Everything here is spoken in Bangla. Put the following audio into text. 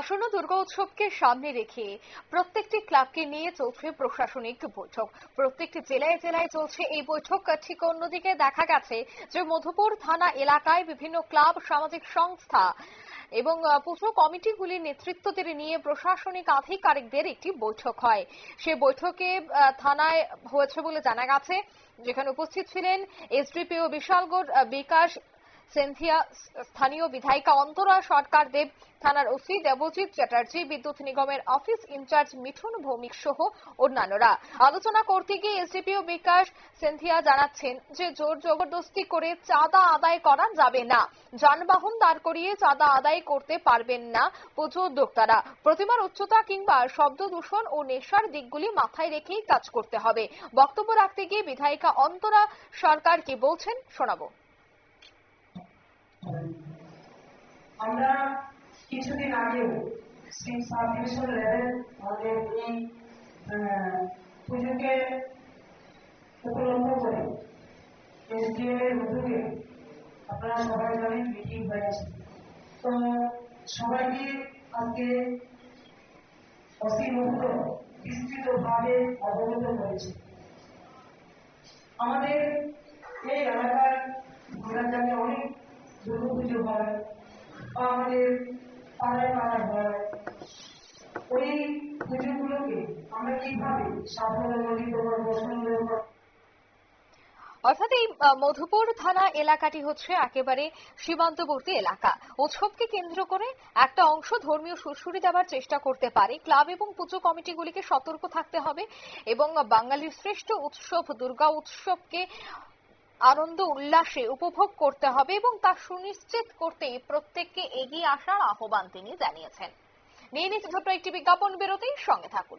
আসন্ন দুর্গা উৎসবকে সামনে রেখে প্রত্যেকটি ক্লাবকে নিয়ে চলছে প্রশাসনিক বৈঠক। প্রত্যেকটি জেলায় জেলায় চলছে এই বৈঠক। ঠিক অন্যদিকে দেখা গেছে যে মধুপুর থানা এলাকায় বিভিন্ন ক্লাব, সামাজিক সংস্থা এবং পুজো কমিটিগুলির নেতৃত্বদের নিয়ে প্রশাসনিক আধিকারিকদের একটি বৈঠক হয়। সে বৈঠকে থানায় হয়েছে বলে জানা গেছে। যেখানে উপস্থিত ছিলেন এসডিপিও বিশালগড় বিকাশ সেন্থিয়া, স্থানীয় বিধায়িকা অন্তরা সরকার দেব, থানার ওসি দেবজিৎ চ্যাটার্জি, বিদ্যুৎ নিগমের অফিস ইনচার্জ মিঠুন ভৌমিক সহ অন্যান্যরা। আলোচনা করতে গিয়ে এসডিপিও বিকাশ সেন্থিয়া জানাচ্ছেন যে জোর জবরদস্তি করে চাঁদা আদায় করা যাবে না। যানবাহন দাঁড় করিয়ে চাঁদা আদায় করতে পারবেন না পুজো উদ্যোক্তারা। প্রতিমার উচ্চতা কিংবা শব্দ দূষণ ও নেশার দিকগুলি মাথায় রেখেই কাজ করতে হবে। বক্তব্য রাখতে গিয়ে বিধায়িকা অন্তরা সরকার কি বলছেন, শোনাবো। আমরা কিছুদিন আগেও সেই সাব ডিভিশন লেভেল আমাদের এই পুজোকে উপলক্ষ করে এসডিএম এর আপনারা সবাই জানেন মিটিং হয়েছে। তো সবাইকে আজকে অসীমুক্ত বিস্তৃতভাবে অবগত করেছে। আমাদের এই জানি অনেক হয় আমাদের পাড়ায় পাড়ায় হয়। ওই আমরা কীভাবে সাফল্যমণ্ডিত করব সুন্দর অর্থাৎ এই মধুপুর থানা এলাকাটি হচ্ছে একেবারে সীমান্তবর্তী এলাকা। উৎসবকে কেন্দ্র করে একটা অংশ ধর্মীয় সুশ্রুতি দেওয়ার চেষ্টা করতে পারে। ক্লাব এবং পুজো কমিটিগুলিকে সতর্ক থাকতে হবে এবং বাঙালির শ্রেষ্ঠ উৎসব দুর্গা উৎসবকে আনন্দ, উল্লাসে উপভোগ করতে হবে এবং তা সুনিশ্চিত করতে প্রত্যেককে এগিয়ে আসার আহ্বান তিনি জানিয়েছেন। নিয়ে নিচ্ছে ছোট্ট একটি বিজ্ঞাপন বিরতির সঙ্গে থাকুন।